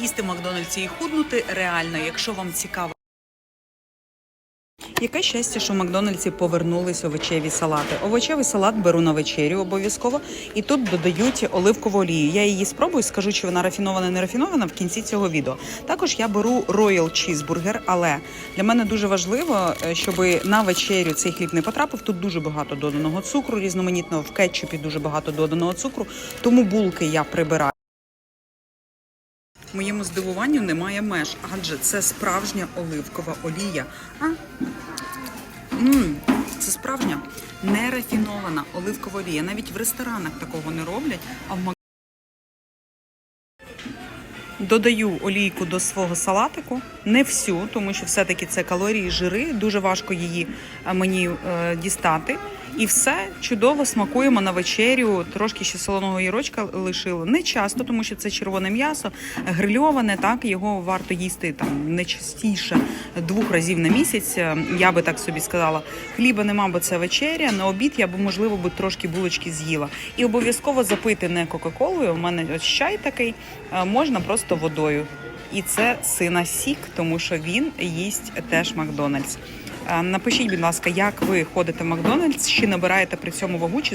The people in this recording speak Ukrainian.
їсти в Макдональдсі і худнути реально, якщо вам цікаво. Яке щастя, що в Макдональдсі повернулись овочеві салати. Овочевий салат беру на вечерю обов'язково, і тут додають оливкову олію. Я її спробую, скажу, чи вона рафінована, не рафінована в кінці цього відео. Також я беру Royal Cheeseburger, але для мене дуже важливо, е, щоб на вечерю цей хліб не потрапив. Тут дуже багато доданого цукру, різноманітного в кетчупі дуже багато доданого цукру, тому булки я прибираю. Моєму здивуванню немає меж, адже це справжня оливкова олія. А? М, це справжня нерафінована оливкова олія. Навіть в ресторанах такого не роблять, а в Мак- Додаю олійку до свого салатику, не всю, тому що все-таки це калорії, жири, дуже важко її е, мені е, дістати. І все чудово смакуємо на вечерю. Трошки ще солоного гірочка лишили. Не часто, тому що це червоне м'ясо, грильоване. Так його варто їсти там не частіше двох разів на місяць. Я би так собі сказала. Хліба нема, бо це вечеря. На обід я б можливо би трошки булочки з'їла. І обов'язково запити не кока-колою. У мене ось чай такий, е, можна просто водою. І це сина сік, тому що він їсть теж Макдональдс. Е, Напишіть, будь ласка, як ви ходите в Макдональдс, чи набираєте при цьому вагу, чи